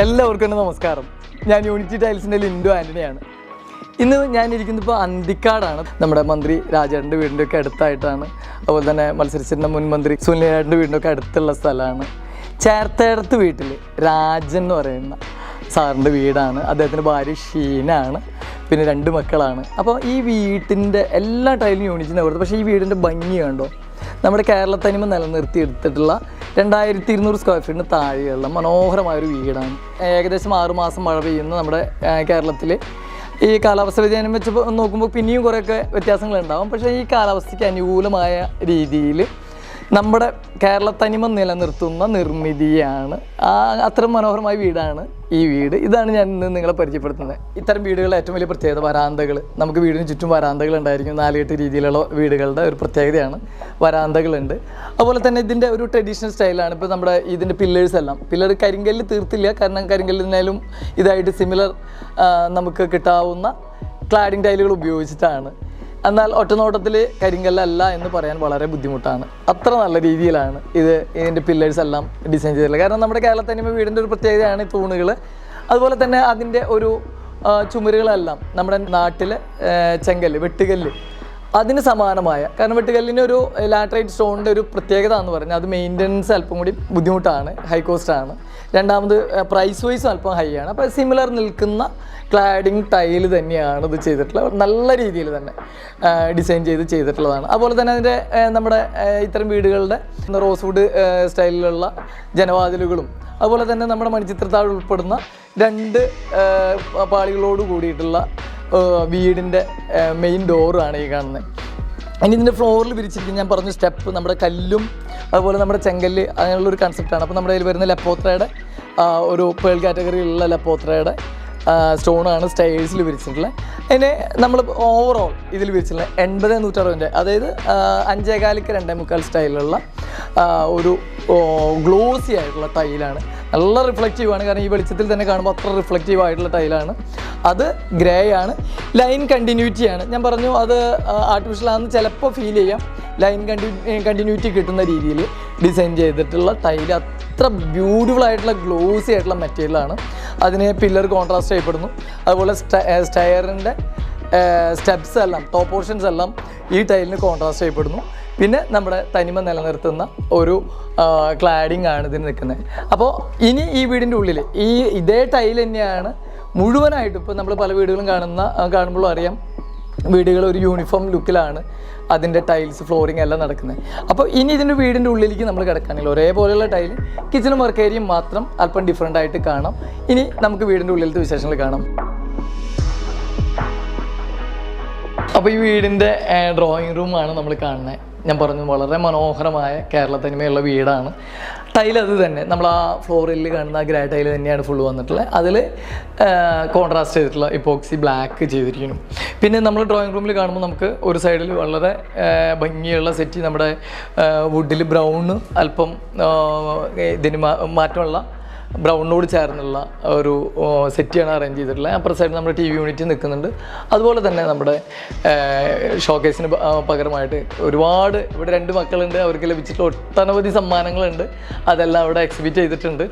എല്ലാവർക്കും നമസ്കാരം. ഞാൻ യൂണിറ്റി ടൈൽസിന്റെ ലിൻഡു ആന്റണിയാണ് ഇന്ന് ഞാൻ ഇരിക്കുന്നത് ഇപ്പോൾ അന്തിക്കാടാണ്. നമ്മുടെ മന്ത്രി രാജേട്ടന്റെ വീടിന്റെ ഒക്കെ അടുത്തായിട്ടാണ്. അതുപോലെ തന്നെ മത്സരിച്ചിരുന്ന മുൻ മന്ത്രി സുനിലേട്ടന്റെ വീടിന്റെ ഒക്കെ അടുത്തുള്ള സ്ഥലമാണ്. ചേർത്തേടത്ത് വീട്ടിൽ രാജൻ എന്ന് പറയുന്ന സാറിന്റെ വീടാണ്. അദ്ദേഹത്തിന്റെ ഭാര്യ ഷീനാണ്. പിന്നെ രണ്ട് മക്കളാണ്. അപ്പോൾ ഈ വീട്ടിന്റെ എല്ലാ ടൈലും യൂണിറ്റിന്റെ കൊടുത്തു. പക്ഷേ ഈ വീടിന്റെ ഭംഗി കണ്ടോ? നമ്മുടെ കേരളത്തനിമ നിലനിർത്തി എടുത്തിട്ടുള്ള രണ്ടായിരത്തി ഇരുന്നൂറ് സ്ക്വയർ ഫീറ്റിന് താഴെയുള്ള മനോഹരമായ ഒരു വീടാണ്. ഏകദേശം ആറുമാസം മഴ പെയ്യുന്ന നമ്മുടെ കേരളത്തിൽ ഈ കാലാവസ്ഥ വ്യതിയാനം വെച്ച് നോക്കുമ്പോൾ പിന്നെയും കുറേയൊക്കെ വ്യത്യാസങ്ങളുണ്ടാവും. പക്ഷേ ഈ കാലാവസ്ഥയ്ക്ക് അനുകൂലമായ രീതിയിൽ നമ്മുടെ കേരള തനിമ നിലനിർത്തുന്ന നിർമ്മിതിയാണ്. അത്ര മനോഹരമായ വീടാണ് ഈ വീട്. ഇതാണ് ഞാൻ ഇന്ന് നിങ്ങളെ പരിചയപ്പെടുത്തുന്നത്. ഇത്തരം വീടുകളുടെ ഏറ്റവും വലിയ പ്രത്യേകത വരാന്തകൾ നമുക്ക് വീടിന് ചുറ്റും വരാന്തകൾ ഉണ്ടായിരിക്കും. നാലുകെട്ട് രീതിയിലുള്ള വീടുകളുടെ ഒരു പ്രത്യേകതയാണ് വരാന്തകളുണ്ട്. അതുപോലെ തന്നെ ഇതിന്റെ ഒരു ട്രഡീഷണൽ സ്റ്റൈലാണ് ഇപ്പോൾ നമ്മുടെ ഇതിന്റെ പില്ലേഴ്സ് എല്ലാം. പില്ലർ കരിങ്കല്ല് തീർത്തില്ല. കാരണം കരിങ്കല്ലിനാലും ഇതായിട്ട് സിമിലർ നമുക്ക് കിട്ടാവുന്ന ക്ലാഡിംഗ് ടൈലുകൾ ഉപയോഗിച്ചിട്ടാണ്. എന്നാൽ ഒറ്റനോട്ടത്തിൽ കരിങ്കല്ലല്ല എന്ന് പറയാൻ വളരെ ബുദ്ധിമുട്ടാണ്. അത്ര നല്ല രീതിയിലാണ് ഇത് ഇതിന്റെ പില്ലേഴ്സ് എല്ലാം ഡിസൈൻ ചെയ്തിട്ടുള്ളത്. കാരണം നമ്മുടെ കേരളത്തിൽ കേരളത്തനിമ വീടിന്റെ ഒരു പ്രത്യേകതയാണ് ഈ തൂണുകൾ അതുപോലെ തന്നെ അതിന്റെ ഒരു ചുമരുകളെല്ലാം നമ്മുടെ നാട്ടിലെ ചെങ്കല്ല് വെട്ടുകല്ല് അതിന് സമാനമായ കാരണം വെട്ടുകല്ലിന് ഒരു ലാറ്ററൈറ്റ് സ്റ്റോണിന്റെ ഒരു പ്രത്യേകത എന്ന് പറഞ്ഞാൽ അത് മെയിന്റനൻസ് അല്പം കൂടി ബുദ്ധിമുട്ടാണ് ഹൈ കോസ്റ്റ് ആണ്. രണ്ടാമത് പ്രൈസ് വൈസ് അല്പം ഹൈ ആണ്. അപ്പോൾ സിമിലർ നിൽക്കുന്ന ക്ലാഡിങ് ടൈൽ തന്നെയാണ് ഇത് ചെയ്തിട്ടുള്ളത്. നല്ല രീതിയിൽ തന്നെ ഡിസൈൻ ചെയ്ത് ചെയ്തിട്ടുള്ളതാണ്. അതുപോലെ തന്നെ അതിന്റെ നമ്മുടെ ഇത്തരം വീടുകളുടെ റോസ് വുഡ് സ്റ്റൈലിലുള്ള ജനവാതിലുകളും അതുപോലെ തന്നെ നമ്മുടെ മണിച്ചിത്രത്താഴ് ഉൾപ്പെടുന്ന രണ്ട് പാളികളോട് കൂടിയിട്ടുള്ള വീടിന്റെ മെയിൻ ഡോറാണ് ഈ കാണുന്നത് ഇനി ഇതിന്റെ ഫ്ലോറിൽ വിരിച്ചിരിക്കുന്ന ഞാൻ പറഞ്ഞ സ്റ്റെപ്പ് നമ്മുടെ കല്ലും അതുപോലെ നമ്മുടെ ചെങ്കല്ല് അങ്ങനെയുള്ള ഒരു കൺസെപ്റ്റാണ് അപ്പോൾ നമ്മുടെ കയ്യിൽ വരുന്ന ലപ്പോത്രയുടെ ഒരു പേൾ കാറ്റഗറിയിലുള്ള ലപ്പോത്രയുടെ സ്റ്റോണാണ് സ്റ്റൈൽസിൽ വിരിച്ചിട്ടുള്ളത് അതിന് നമ്മൾ ഓവറോൾ ഇതിൽ വിരിച്ചിട്ടുള്ളത് എൺപത് നൂറ്ററുപതിന്റെ അതായത് അഞ്ചേകാലിക്ക് രണ്ടേ മുക്കാൽ സ്റ്റൈലിലുള്ള ഒരു ഗ്ലോസി ആയിട്ടുള്ള ടൈലാണ് നല്ല റിഫ്ലക്റ്റീവ് ആണ്. കാരണം ഈ വെളിച്ചത്തിൽ തന്നെ കാണുമ്പോൾ അത്ര റിഫ്ലക്റ്റീവ് ആയിട്ടുള്ള ടൈലാണ് അത് ഗ്രേ ആണ്. ലൈൻ കണ്ടിന്യൂറ്റി ആണ്. ഞാൻ പറഞ്ഞു അത് ആർട്ടിഫിഷ്യൽ ആണെന്ന് ചിലപ്പോൾ ഫീൽ ചെയ്യാം. ലൈൻ കണ്ടി കണ്ടിന്യൂറ്റി കിട്ടുന്ന രീതിയിൽ ഡിസൈൻ ചെയ്തിട്ടുള്ള ടൈൽ അത്ര ബ്യൂട്ടിഫുൾ ആയിട്ടുള്ള ഗ്ലോസി ആയിട്ടുള്ള മെറ്റീരിയലാണ് അതിന് പില്ലർ കോൺട്രാസ്റ്റ് ചെയ്യപ്പെടുന്നു. അതുപോലെ സ്റ്റയറിന്റെ സ്റ്റെപ്സ് എല്ലാം ടോപ്പ് പോർഷൻസ് എല്ലാം ഈ ടൈലിന് കോൺട്രാസ്റ്റ് ചെയ്യപ്പെടുന്നു. പിന്നെ നമ്മുടെ തനിമ നിലനിർത്തുന്ന ഒരു ക്ലാഡിംഗ് ആണ് ഇതിന് നിൽക്കുന്നത്. അപ്പോൾ ഇനി ഈ വീടിന്റെ ഉള്ളിൽ ഈ ഇതേ ടൈൽ തന്നെയാണ് മുഴുവനായിട്ടും ഇപ്പോൾ നമ്മൾ പല വീടുകളും കാണുന്ന കാണുമ്പോഴും അറിയാം വീടുകൾ ഒരു യൂണിഫോം ലുക്കിലാണ് അതിന്റെ ടൈൽസ് ഫ്ലോറിങ് എല്ലാം നടക്കുന്നത്. അപ്പോൾ ഇനി ഇതിന്റെ വീടിന്റെ ഉള്ളിലേക്ക് നമ്മൾ കിടക്കുകയാണെങ്കിൽ ഒരേപോലെയുള്ള ടൈൽ കിച്ചണും വർക്ക് ഏരിയയും മാത്രം അല്പം ഡിഫറെന്റ് ആയിട്ട് കാണാം. ഇനി നമുക്ക് വീടിന്റെ ഉള്ളിലത്തെ വിശേഷങ്ങൾ കാണാം. അപ്പോൾ ഈ വീടിന്റെ ഡ്രോയിങ് റൂമാണ് നമ്മൾ കാണുന്നത്. ഞാൻ പറഞ്ഞു വളരെ മനോഹരമായ കേരള തനിമയുള്ള വീടാണ്. ടൈൽ അത് തന്നെ. നമ്മൾ ആ ഫ്ലോറിൽ കാണുന്ന ആ ഗ്രേ ടൈൽ തന്നെയാണ് ഫുള്ള് വന്നിട്ടുള്ളത്. അതിൽ കോൺട്രാസ്റ്റ് ചെയ്തിട്ടുള്ള ഇപ്പോക്സി ബ്ലാക്ക് ചെയ്തിരിക്കുന്നു. പിന്നെ നമ്മൾ ഡ്രോയിങ് റൂമിൽ കാണുമ്പോൾ നമുക്ക് ഒരു സൈഡിൽ വളരെ ഭംഗിയുള്ള സെറ്റ് നമ്മുടെ വുഡിൽ ബ്രൗണ് അല്പം ഇതിന് മാറ്റമുള്ള ബ്രൗണിനോട് ചേർന്നുള്ള ഒരു സെറ്റിയാണ് അറേഞ്ച് ചെയ്തിട്ടുള്ളത്. അപ്പുറ സൈഡ് നമ്മുടെ ടി വി യൂണിറ്റ് നിൽക്കുന്നുണ്ട്. അതുപോലെ തന്നെ നമ്മുടെ ഷോക്കേസിന് പകരമായിട്ട് ഒരുപാട് ഇവിടെ രണ്ട് മക്കളുണ്ട്. അവർക്ക് ലഭിച്ചിട്ടുള്ള ഒട്ടനവധി സമ്മാനങ്ങളുണ്ട്. അതെല്ലാം അവിടെ എക്സിബിറ്റ് ചെയ്തിട്ടുണ്ട്.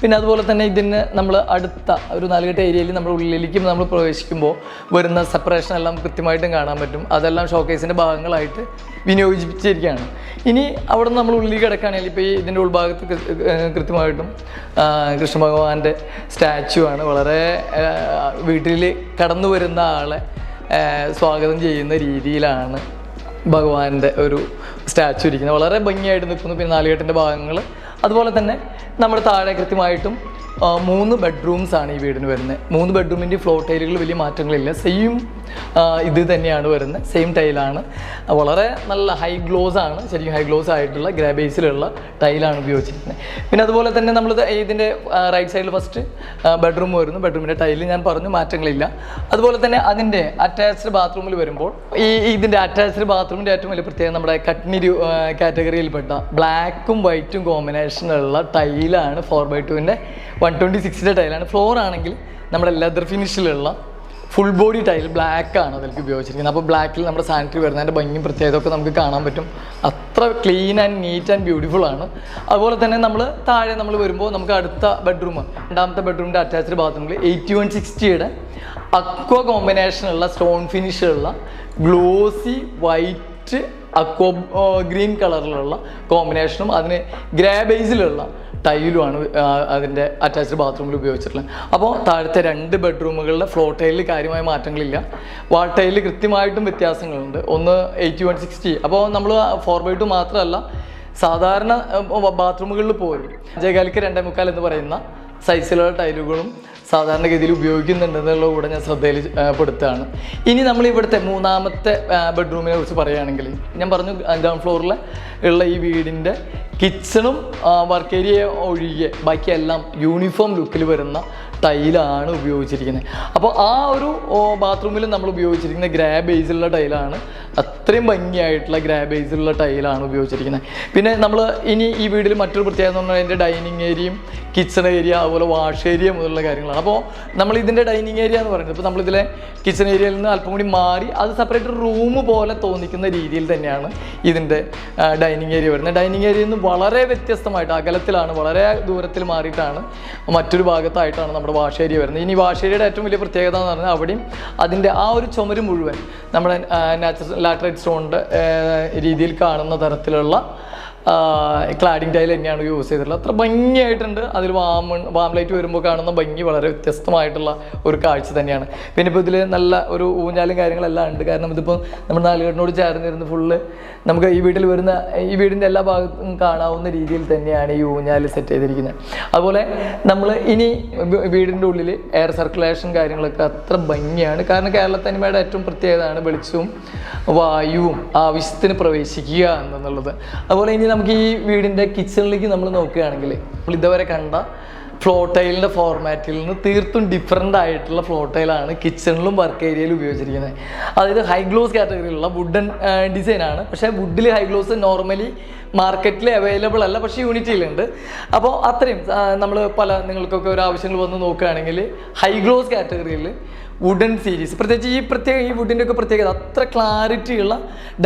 പിന്നെ അതുപോലെ തന്നെ ഇതിന് നമ്മൾ അടുത്ത ഒരു നാലുകെട്ട് ഏരിയയിൽ നമ്മൾ ഉള്ളിലേക്ക് നമ്മൾ പ്രവേശിക്കുമ്പോൾ വരുന്ന സെപ്പറേഷൻ എല്ലാം കൃത്യമായിട്ടും കാണാൻ പറ്റും. അതെല്ലാം ഷോക്കേസിന്റെ ഭാഗങ്ങളായിട്ട് വിനിയോഗിച്ചിരിക്കുകയാണ്. ഇനി അവിടെ നമ്മൾ ഉള്ളിൽ കിടക്കുകയാണെങ്കിൽ ഇപ്പോൾ ഈ ഇതിന്റെ ഉൾഭാഗത്ത് കൃത്യമായിട്ടും കൃഷ്ണ ഭഗവാന്റെ സ്റ്റാച്ചു ആണ് വളരെ വീട്ടിൽ കടന്നു വരുന്ന ആളെ സ്വാഗതം ചെയ്യുന്ന രീതിയിലാണ് ഭഗവാന്റെ ഒരു സ്റ്റാച്ചു ഇരിക്കുന്നത്. വളരെ ഭംഗിയായിട്ട് നിൽക്കുന്നു. പിന്നെ നാലുകെട്ടിന്റെ ഭാഗങ്ങൾ അതുപോലെ തന്നെ നമ്മുടെ താഴെ കൃത്യമായിട്ടും മൂന്ന് ബെഡ്റൂംസ് ആണ് ഈ വീടിന് വരുന്നത്. മൂന്ന് ബെഡ്റൂമിന്റെ ഫ്ലോർ ടൈലുകൾ വലിയ മാറ്റങ്ങളില്ല. സെയിം ഇത് തന്നെയാണ് വരുന്നത്. സെയിം ടൈലാണ് വളരെ നല്ല ഹൈ ഗ്ലോസ് ആണ്. ശരിക്കും ഹൈ ഗ്ലോസ് ആയിട്ടുള്ള ഗ്രാബേസിലുള്ള ടൈലാണ് ഉപയോഗിച്ചിരിക്കുന്നത്. പിന്നെ അതുപോലെ തന്നെ നമ്മൾ ഇതിന്റെ റൈറ്റ് സൈഡിൽ ഫസ്റ്റ് ബെഡ്റൂം വരുന്നു. ബെഡ്റൂമിന്റെ ടൈലിൽ ഞാൻ പറഞ്ഞു മാറ്റങ്ങളില്ല. അതുപോലെ തന്നെ അതിന്റെ അറ്റാച്ച്ഡ് ബാത്റൂമിൽ വരുമ്പോൾ ഈ ഇതിന്റെ അറ്റാച്ച്ഡ് ബാത്റൂമിന്റെ ഏറ്റവും വലിയ പ്രത്യേകത നമ്മുടെ കട്നി കാറ്റഗറിയിൽപ്പെട്ട ബ്ലാക്കും വൈറ്റും കോമ്പിനേഷനുള്ള ടൈലാണ് ഫോർ ബൈ ടുവിന്റെ വൺ ട്വന്റി സിക്സിന്റെ ടൈലാണ് ഫ്ലോർ ആണെങ്കിൽ നമ്മുടെ ലെതർ ഫിനിഷിലുള്ള ഫുൾ ബോഡി ടൈൽ ബ്ലാക്ക് ആണ് അതിലേക്ക് ഉപയോഗിച്ചിരിക്കുന്നത്. അപ്പോൾ ബ്ലാക്കിൽ നമ്മുടെ സാനിറ്ററി വരുന്നതിന്റെ ഭംഗിയും പ്രത്യേകതയൊക്കെ നമുക്ക് കാണാൻ പറ്റും. അത്ര clean and neat and beautiful ആണ്. അതുപോലെ തന്നെ നമ്മൾ താഴെ നമ്മൾ വരുമ്പോൾ നമുക്ക് അടുത്ത ബെഡ്റൂം രണ്ടാമത്തെ ബെഡ്റൂമിന്റെ അറ്റാച്ച്ഡ് ബാത്റൂമിൽ എയ്റ്റി വൺ സിക്സ്റ്റിയുടെ അക്വ കോമ്പിനേഷനുള്ള സ്റ്റോൺ ഫിനിഷുള്ള ഗ്ലോസി വൈറ്റ് അക്വ ഗ്രീൻ കളറിലുള്ള കോമ്പിനേഷനും അതിന് ഗ്രേ ബേസിലുള്ള ടൈലുമാണ് അതിന്റെ അറ്റാച്ച്ഡ് ബാത്റൂമിൽ ഉപയോഗിച്ചിട്ടുള്ളത്. അപ്പോൾ താഴത്തെ രണ്ട് ബെഡ്റൂമുകളുടെ ഫ്ലോ ടൈലിൽ കാര്യമായ മാറ്റങ്ങളില്ല. വാൾ ടൈലിൽ കൃത്യമായിട്ടും വ്യത്യാസങ്ങളുണ്ട്. ഒന്ന് എയ്റ്റി വൺ സിക്സ്റ്റി അപ്പോൾ നമ്മൾ ഫോർ ബൈ ടു മാത്രമല്ല സാധാരണ ബാത്റൂമുകളിൽ പോലും ജയകാലിക്ക് രണ്ടേ മുക്കാൽ എന്ന് പറയുന്ന സൈസിലുള്ള ടൈലുകളും സാധാരണഗതിയിൽ ഉപയോഗിക്കുന്നുണ്ടെന്നുള്ള കൂടെ ഞാൻ ശ്രദ്ധയിൽ പെടുത്തുകയാണ്. ഇനി നമ്മൾ ഇവിടുത്തെ മൂന്നാമത്തെ ബെഡ്റൂമിനെ കുറിച്ച് പറയുകയാണെങ്കിൽ ഞാൻ പറഞ്ഞു അഞ്ചാം ഫ്ലോറിൽ ഉള്ള ഈ വീടിന്റെ കിച്ചണും വർക്ക് ഏരിയ ഒഴികെ ബാക്കിയെല്ലാം യൂണിഫോം ലുക്കിൽ വരുന്ന ടൈലാണ് ഉപയോഗിച്ചിരിക്കുന്നത്. അപ്പോൾ ആ ഒരു ബാത്റൂമിൽ നമ്മൾ ഉപയോഗിച്ചിരിക്കുന്ന ഗ്രേ ബേസിലുള്ള ടൈലാണ് അത്രയും ഭംഗിയായിട്ടുള്ള ഗ്രാബേസിലുള്ള ടൈലാണ് ഉപയോഗിച്ചിരിക്കുന്നത്. പിന്നെ നമ്മൾ ഇനി ഈ വീട്ടിൽ മറ്റൊരു പ്രത്യേകത എന്ന് പറഞ്ഞാൽ അതിന്റെ ഡൈനിങ് ഏരിയയും കിച്ചൺ ഏരിയ അതുപോലെ വാഷ് ഏരിയ മുതലുള്ള കാര്യങ്ങളാണ്. അപ്പോൾ നമ്മൾ ഇതിന്റെ ഡൈനിങ് ഏരിയ എന്ന് പറയുന്നത് ഇപ്പോൾ നമ്മളിതിലെ കിച്ചൺ ഏരിയയിൽ നിന്ന് അല്പം കൂടി മാറി അത് സെപ്പറേറ്റ് റൂം പോലെ തോന്നിക്കുന്ന രീതിയിൽ തന്നെയാണ് ഇതിന്റെ ഡൈനിങ് ഏരിയ വരുന്നത്. ഡൈനിങ് ഏരിയയിൽ നിന്ന് വളരെ വ്യത്യസ്തമായിട്ട് അകലത്തിലാണ് വളരെ ദൂരത്തിൽ മാറിയിട്ടാണ് മറ്റൊരു ഭാഗത്തായിട്ടാണ് നമ്മുടെ വാഷ് ഏരിയ വരുന്നത്. ഇനി വാഷ് ഏരിയയുടെ ഏറ്റവും വലിയ പ്രത്യേകത എന്ന് പറഞ്ഞാൽ അവിടെയും അതിന്റെ ആ ഒരു ചുമര് മുഴുവൻ നമ്മുടെ നാച്ചുറൽ ലാറ്ററൈറ്റ് സ്റ്റോണിന്റെ രീതിയിൽ കാണുന്ന തരത്തിലുള്ള ക്ലാഡിംഗ് ടൈൽ തന്നെയാണ് യൂസ് ചെയ്തിട്ടുള്ളത്. അത്ര ഭംഗിയായിട്ടുണ്ട്. അതിൽ വാം വാം ലൈറ്റ് വരുമ്പോൾ കാണുന്ന ഭംഗി വളരെ വ്യത്യസ്തമായിട്ടുള്ള ഒരു കാഴ്ച തന്നെയാണ്. പിന്നെ ഇപ്പോൾ ഇതിൽ നല്ല ഒരു ഊഞ്ഞാലും കാര്യങ്ങളെല്ലാം ഉണ്ട്. കാരണം ഇതിപ്പോൾ നമ്മുടെ നാലുകെട്ടിനോട് ചേർന്നിരുന്ന് ഫുള്ള് നമുക്ക് ഈ വീട്ടിൽ വരുന്ന ഈ വീടിന്റെ എല്ലാ ഭാഗത്തും കാണാവുന്ന രീതിയിൽ തന്നെയാണ് ഈ ഊഞ്ഞാൽ സെറ്റ് ചെയ്തിരിക്കുന്നത്. അതുപോലെ നമ്മൾ ഇനി വീടിന്റെ ഉള്ളിൽ എയർ സർക്കുലേഷൻ കാര്യങ്ങളൊക്കെ അത്ര ഭംഗിയാണ്. കാരണം കേരളത്തനിമയുടെ ഏറ്റവും പ്രത്യേകതയാണ് വെളിച്ചവും വായുവും ആവശ്യത്തിന് പ്രവേശിക്കുക എന്നുള്ളത്. അതുപോലെ ഇനി നമുക്ക് ഈ വീടിന്റെ കിച്ചണിലേക്ക് നമ്മൾ നോക്കുകയാണെങ്കിൽ നമ്മൾ ഇതുവരെ കണ്ട ഫ്ലോ ടൈലിന്റെ ഫോർമാറ്റിൽ നിന്ന് തീർത്തും ഡിഫറെന്റ് ആയിട്ടുള്ള ഫ്ലോ ടൈലാണ് കിച്ചണിലും വർക്ക് ഏരിയയിലും ഉപയോഗിച്ചിരിക്കുന്നത്. അതായത് ഹൈ ഗ്ലോസ് കാറ്റഗറിയിലുള്ള വുഡൻ ഡിസൈനാണ് പക്ഷേ വുഡിൽ ഹൈ ഗ്ലോസ് നോർമലി മാർക്കറ്റിൽ അവൈലബിൾ അല്ല പക്ഷേ യൂണിറ്റിയിലുണ്ട് അപ്പോൾ അത്രയും നമ്മൾ പല നിങ്ങൾക്കൊക്കെ ഒരു ആവശ്യങ്ങൾ വന്ന് നോക്കുകയാണെങ്കിൽ ഹൈ ഗ്ലോസ് കാറ്റഗറിയിൽ വുഡൻ സീരീസ് പ്രത്യേകിച്ച് ഈ പ്രത്യേക ഈ വുഡിന്റെ ഒക്കെ പ്രത്യേകത. അത്ര ക്ലാരിറ്റിയുള്ള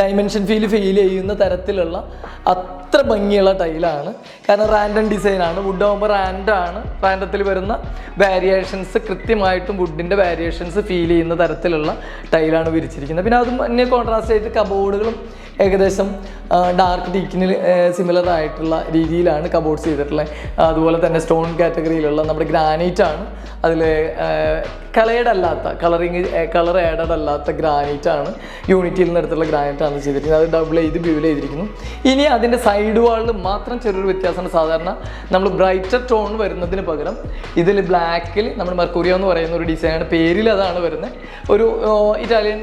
ഡൈമെൻഷൻ ഫീൽ ഫീൽ ചെയ്യുന്ന തരത്തിലുള്ള അത്ര ഭംഗിയുള്ള ടൈലാണ്. കാരണം റാൻഡം ഡിസൈനാണ് വുഡ് ആകുമ്പോൾ റാൻഡാണ് റാൻഡത്തിൽ വരുന്ന വേരിയേഷൻസ് കൃത്യമായിട്ടും വുഡിന്റെ വേരിയേഷൻസ് ഫീൽ ചെയ്യുന്ന തരത്തിലുള്ള ടൈലാണ് വിരിച്ചിരിക്കുന്നത്. പിന്നെ അതും അന്യ കോൺട്രാസ്റ്റ് ആയിട്ട് കബോർഡുകളും ഏകദേശം ഡാർക്ക് ടീക്കിന് സിമിലർ ആയിട്ടുള്ള രീതിയിലാണ് കബോർഡ്സ് ചെയ്തിട്ടുള്ളത് അതുപോലെ തന്നെ സ്റ്റോൺ കാറ്റഗറിയിലുള്ള നമ്മുടെ ഗ്രാനൈറ്റ് ആണ്. അതിൽ കളേഡ് അല്ലാത്ത കളറിങ് കളർ ആഡഡ് അല്ലാത്ത ഗ്രാനൈറ്റ് ആണ്. യൂണിറ്റിയിൽ നിന്ന് എടുത്തുള്ള ഗ്രാനൈറ്റ് ആണ് ചെയ്തിരിക്കുന്നത്. അത് ഡബിൾ ചെയ്ത് ബ്യൂൽ ചെയ്തിരിക്കുന്നു ഇനി അതിന്റെ സൈഡ് വാളിൽ മാത്രം ചെറിയൊരു വ്യത്യാസമാണ് സാധാരണ നമ്മൾ ബ്രൈറ്റർ ടോൺ വരുന്നതിന് പകരം ഇതിൽ ബ്ലാക്കിൽ നമ്മൾ മെർക്കുറിയോ എന്ന് പറയുന്ന ഒരു ഡിസൈനാണ് പേരിൽ അതാണ് വരുന്നത്. ഒരു ഇറ്റാലിയൻ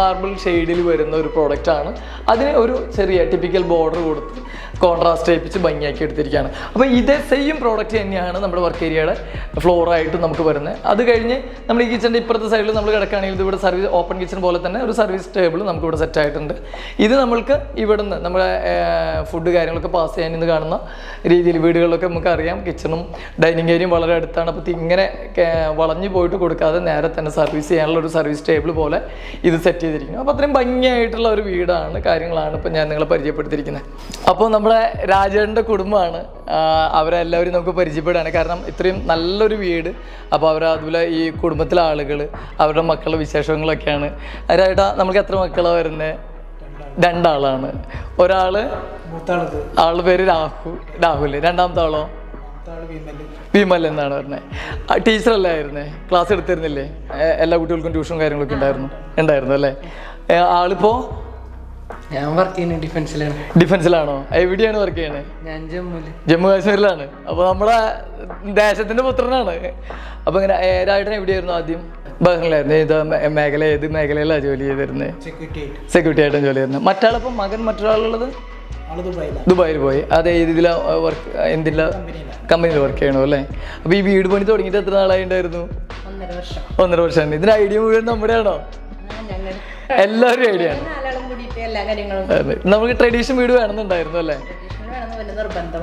മാർബിൾ ഷെയ്ഡിൽ വരുന്ന ഒരു പ്രോഡക്റ്റ് ആണ്. അതിന് ഒരു ചെറിയ ടിപ്പിക്കൽ ബോർഡർ കൊടുത്ത്. കോൺട്രാസ്റ്റ് ചെയ്യിപ്പിച്ച് ഭംഗിയാക്കി എടുത്തിരിക്കുകയാണ്. അപ്പോൾ ഇതേ സെയിം പ്രോഡക്റ്റ് തന്നെയാണ് നമ്മുടെ വർക്ക് ഏരിയയുടെ ഫ്ലോറായിട്ട് നമുക്ക് വരുന്നത്. അത് കഴിഞ്ഞ് നമ്മൾ ഈ കിച്ചന്റെ ഇപ്പുറത്തെ സൈഡിൽ നമ്മൾ കിടക്കുകയാണെങ്കിൽ ഇവിടെ സർവീസ് ഓപ്പൺ കിച്ചൺ പോലെ തന്നെ ഒരു സർവീസ് ടേബിൾ നമുക്ക് ഇവിടെ സെറ്റ് ആയിട്ടുണ്ട്. ഇത് നമ്മൾക്ക് ഇവിടുന്ന് നമ്മുടെ ഫുഡ് കാര്യങ്ങളൊക്കെ പാസ് ചെയ്യാൻ ഇന്ന് കാണുന്ന രീതിയിൽ വീടുകളിലൊക്കെ നമുക്ക് അറിയാം. കിച്ചണും ഡൈനിങ് ഏരിയയും വളരെ അടുത്താണ്. അപ്പോൾ ഇങ്ങനെ വളഞ്ഞു പോയിട്ട് കൊടുക്കാതെ നേരെ തന്നെ സർവീസ് ചെയ്യാനുള്ള ഒരു സർവീസ് ടേബിൾ പോലെ ഇത് സെറ്റ് ചെയ്തിരിക്കുന്നു. അപ്പോൾ അത്രയും ഭംഗിയായിട്ടുള്ള ഒരു വീടാണ് കാര്യങ്ങളാണ് ഇപ്പോൾ ഞാൻ നിങ്ങളെ പരിചയപ്പെടുത്തിയിരിക്കുന്നത്. അപ്പോൾ നമ്മുടെ രാജേട്ടന്റെ കുടുംബമാണ്. അവരെല്ലാവരും നമുക്ക് പരിചയപ്പെടുകയാണ്. കാരണം ഇത്രയും നല്ലൊരു വീട്. അപ്പോൾ അവർ അതുപോലെ ഈ കുടുംബത്തിലെ ആളുകൾ അവരുടെ മക്കളുടെ വിശേഷങ്ങളൊക്കെയാണ്. അതിനായിട്ട് നമുക്ക് എത്ര മക്കളാണ് വരുന്നത് രണ്ടാളാണ്. ഒരാൾ മൂത്താളത് ആളുടെ പേര് രാഹു രാഹുൽ രണ്ടാമത്തെ ആളോ? ഭീമൽ വിമൽ എന്നാണ് പറഞ്ഞത് ടീച്ചറല്ലേ ആയിരുന്നേ? ക്ലാസ് എടുത്തിരുന്നില്ലേ? എല്ലാ കുട്ടികൾക്കും ട്യൂഷനും കാര്യങ്ങളൊക്കെ ഉണ്ടായിരുന്നു? ഉണ്ടായിരുന്നു അല്ലേ? ആളിപ്പോൾ ആളിപ്പോ? ഞാൻ വർക്ക് ചെയ്യുന്നത് ഡിഫൻസിലാണ് ഡിഫൻസിലാണോ എവിടെയാണ് വർക്ക് ചെയ്യുന്നത് ഞാൻ ജമ്മുവിൽ ജമ്മു കാശ്മീരിലാണ്. അപ്പോൾ നമ്മുടെ ദേശത്തിന്റെ പുത്രനാണ്. അപ്പോൾ ഇങ്ങനെ ഏതായിട്ട് എവിടെയായിരുന്നു ആദ്യം? ബഹ്റിലായിരുന്നു ഏത് മേഖല ഏത് മേഖലയിലാണ് ജോലി ചെയ്തിരുന്നത് സെക്യൂരിറ്റി ആയിട്ട്. സെക്യൂരിറ്റി ആയിട്ടും ജോലി ചെയ്തിരുന്നത് മറ്റാളിപ്പം മകൻ മറ്റൊരാളുള്ളത്? ദുബായിൽ പോയി. അത് ഇതില വർക്ക് എന്തില്ല കമ്പനിയിൽ വർക്ക് ചെയ്യണോ അല്ലേ? അപ്പോൾ ഈ വീട് പണി തുടങ്ങിയിട്ട് എത്ര നാളായി ഉണ്ടായിരുന്നു? ഒന്നര വർഷം. ഒന്നര വർഷമാണ് ഇതിന് ഐഡിയ മുഴുവൻ നമ്മുടെയാണോ? എല്ലാവരും ഐഡിയ ആണ്. നാലാളും കൂടിയിട്ട് എല്ലാ കാര്യങ്ങളും നമുക്ക് ട്രഡീഷൻ വീട് വേണമെന്നുണ്ടായിരുന്നു അല്ലേ?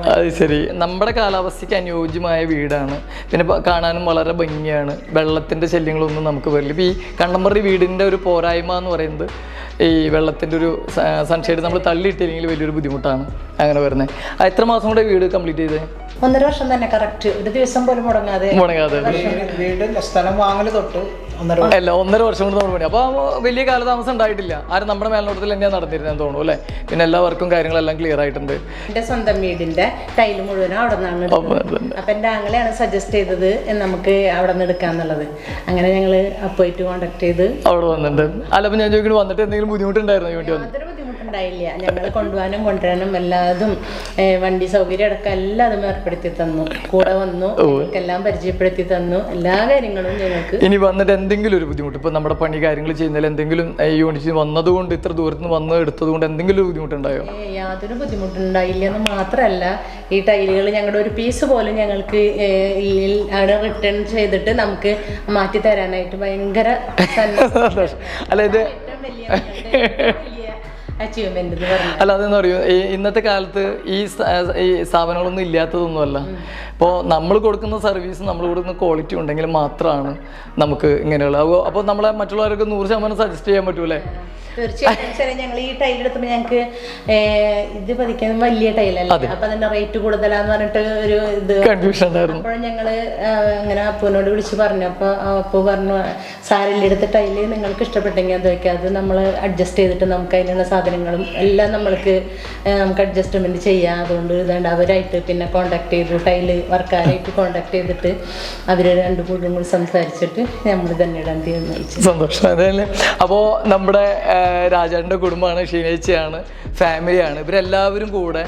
അത് ശരി. നമ്മുടെ കാലാവസ്ഥയ്ക്ക് അനുയോജ്യമായ വീടാണ്. പിന്നെ കാണാനും വളരെ ഭംഗിയാണ്. വെള്ളത്തിന്റെ ശല്യങ്ങളൊന്നും നമുക്ക് വരില്ല. ഇപ്പോൾ ഈ കണ്ണമ്പറി വീടിന്റെ ഒരു പോരായ്മ എന്ന് പറയുന്നത് ഈ വെള്ളത്തിന്റെ ഒരു സൺഷെയ്ഡ് നമ്മൾ തള്ളിയിട്ടില്ലെങ്കിൽ വലിയൊരു ബുദ്ധിമുട്ടാണ് അങ്ങനെ വരുന്നത്. എത്ര മാസം കൂടെ വീട് കംപ്ലീറ്റ് ചെയ്തേ? ഒന്നര വർഷം തന്നെ കറക്റ്റ് ഒരു ദിവസം പോലും മുടങ്ങാതെ. മുടങ്ങാതെ. വീട് സ്ഥലം വാങ്ങൽ തൊട്ട് അല്ല ഒന്നര വർഷം കൊണ്ട് നമ്മൾ പണി അപ്പോൾ വലിയ കാലതാമസം ഉണ്ടായിട്ടില്ല. ആരും നമ്മുടെ മേൽനോട്ടത്തിൽ തന്നെയാണ് നടന്നിരുന്നതെന്ന് തോന്നുന്നു അല്ലേ? പിന്നെ എല്ലാ വർക്കും കാര്യങ്ങളെല്ലാം ക്ലിയർ ആയിട്ടുണ്ട്. എന്റെ സ്വന്തം വീടിന്റെ ടൈൽ മുഴുവനും അവിടെ നിന്നാണ് അപ്പം അപ്പൊ എന്റെ ആങ്ങളെയാണ് സജസ്റ്റ് ചെയ്തത് നമുക്ക് അവിടെ നിന്ന് എടുക്കാന്നുള്ളത് അങ്ങനെ ഞങ്ങൾ അപ്പോയിട്ട് കോണ്ടാക്ട് ചെയ്ത് അവിടെ വന്നിട്ടുണ്ട്. അല്ല അപ്പോൾ ഞാൻ ചോദിക്കുന്നത് വന്നിട്ട് എന്തെങ്കിലും ബുദ്ധിമുട്ടുണ്ടായിരുന്നു? വേണ്ടി വന്നു? ബുദ്ധിമുട്ടുണ്ടായില്ല ഞങ്ങൾ കൊണ്ടുപോകാനും കൊണ്ടുവരാനും എല്ലാതും വണ്ടി സൗകര്യം അടക്കം എല്ലാതും ഏർപ്പെടുത്തി തന്നു. കൂടെ വന്നു എല്ലാം പരിചയപ്പെടുത്തി തന്നു. എല്ലാ കാര്യങ്ങളും ഞങ്ങൾക്ക് ഇനി വന്നിട്ട് എന്തെങ്കിലും ഒരു ബുദ്ധിമുട്ട്? ഇപ്പൊ നമ്മുടെ പണി കാര്യങ്ങൾ ചെയ്യുന്നതിൽ എന്തെങ്കിലും യൂണിറ്റ് വന്നതുകൊണ്ട് ഇത്ര ദൂരത്ത് നിന്ന് വന്ന് എടുത്തത് കൊണ്ട് എന്തെങ്കിലും ഒരു ബുദ്ധിമുട്ടുണ്ടായോ? യാതൊരു ബുദ്ധിമുട്ടുണ്ടായില്ല എന്ന് മാത്രമല്ല ഈ ടൈലുകൾ ഞങ്ങളുടെ ഒരു പീസ് പോലും ഞങ്ങൾക്ക് ആണ് അവിടെ റിട്ടേൺ ചെയ്തിട്ട് നമുക്ക് മാറ്റി തരാനായിട്ട് ഭയങ്കര അല്ല ഇത് വലിയ അച്ചീവ്മെന്റ് അല്ല അതെന്ന് പറയൂ ഇന്നത്തെ കാലത്ത് ഈ ഈ സ്ഥാപനങ്ങളൊന്നും ഇല്ലാത്തതൊന്നുമല്ല അപ്പോൾ നമ്മൾ കൊടുക്കുന്ന സർവീസ് നമ്മൾ കൊടുക്കുന്ന ക്വാളിറ്റി ഉണ്ടെങ്കിൽ മാത്രമാണ് നമുക്ക് ഇങ്ങനെയുള്ള അപ്പോൾ നമ്മളെ മറ്റുള്ളവർക്ക് നൂറ് ശതമാനം സജസ്റ്റ് ചെയ്യാൻ പറ്റൂലേ? തീർച്ചയായിട്ടും. ഞങ്ങൾ ഈ ടൈൽ എടുത്തപ്പോൾ ഞങ്ങൾക്ക് ഇത് പതിക്കാൻ വലിയ ടൈലല്ലേ അപ്പൊ അതിന്റെ റേറ്റ് കൂടുതലാന്ന് പറഞ്ഞിട്ട് ഒരു ഇത് കൺഫ്യൂഷൻ ഉണ്ടായിരുന്നു. അപ്പോൾ ഞങ്ങൾ അങ്ങനെ അപ്പുവിനോട് വിളിച്ച് പറഞ്ഞു. അപ്പോൾ അപ്പു പറഞ്ഞു സാരിന്റെ എടുത്ത ടൈൽ നിങ്ങൾക്ക് ഇഷ്ടപ്പെട്ടെങ്കിൽ അത് വയ്ക്കാം അത് നമ്മൾ അഡ്ജസ്റ്റ് ചെയ്തിട്ട് നമുക്ക് അതിനുള്ള സാധനങ്ങളും എല്ലാം നമ്മൾക്ക് നമുക്ക് അഡ്ജസ്റ്റ്മെന്റ് ചെയ്യാം അതുകൊണ്ട് ഇതാണ്ട് അവരായിട്ട് പിന്നെ കോണ്ടാക്ട് ചെയ്തു ടൈൽ വർക്കാരായിട്ട് കോണ്ടാക്ട് ചെയ്തിട്ട് അവർ രണ്ടു കൂട്ടും കൂടി സംസാരിച്ചിട്ട് നമ്മൾ തന്നെ ഇടാൻ തീരുമാനിച്ചു. സന്തോഷം. അതല്ലേ? അപ്പോൾ നമ്മുടെ രാജാവിന്റെ കുടുംബമാണ് ഷീനേച്ചയാണ് ഫാമിലിയാണ് ഇവരെല്ലാവരും കൂടെ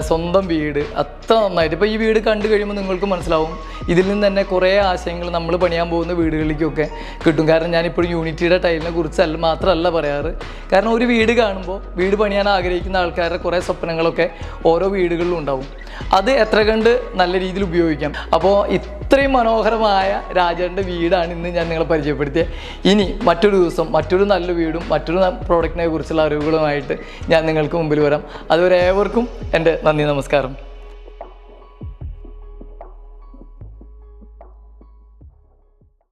സ്വന്തം വീട്. അത്ര നന്നായിട്ട്. ഇപ്പോൾ ഈ വീട് കണ്ടു കഴിയുമ്പോൾ നിങ്ങൾക്ക് മനസ്സിലാവും. ഇതിൽ നിന്ന് തന്നെ കുറേ ആശയങ്ങൾ നമ്മൾ പണിയാൻ പോകുന്ന വീടുകളിലേക്കൊക്കെ കിട്ടും. കാരണം ഞാനിപ്പോൾ യൂണിറ്റിയുടെ ടൈലിനെ കുറിച്ചല്ല മാത്രമല്ല പറയാറ്. കാരണം ഒരു വീട് കാണുമ്പോൾ വീട് പണിയാൻ ആഗ്രഹിക്കുന്ന ആൾക്കാരുടെ കുറേ സ്വപ്നങ്ങളൊക്കെ ഓരോ വീടുകളിലും ഉണ്ടാവും. അത് എത്ര കണ്ട് നല്ല രീതിയിൽ ഉപയോഗിക്കാം. അപ്പോൾ ഇത്രയും മനോഹരമായ രാജാവിന്റെ വീടാണ് ഇന്ന് ഞാൻ നിങ്ങളെ പരിചയപ്പെടുത്തിയത്. ഇനി മറ്റൊരു ദിവസം മറ്റൊരു നല്ല വീടും മറ്റൊരു പ്രോഡക്റ്റിനെ കുറിച്ചുള്ള അറിവുകളുമായിട്ട് ഞാൻ നിങ്ങൾക്ക് മുമ്പിൽ വരാം. അതുവരെ ഏവർക്കും എന്റെ നന്ദി നമസ്കാരം.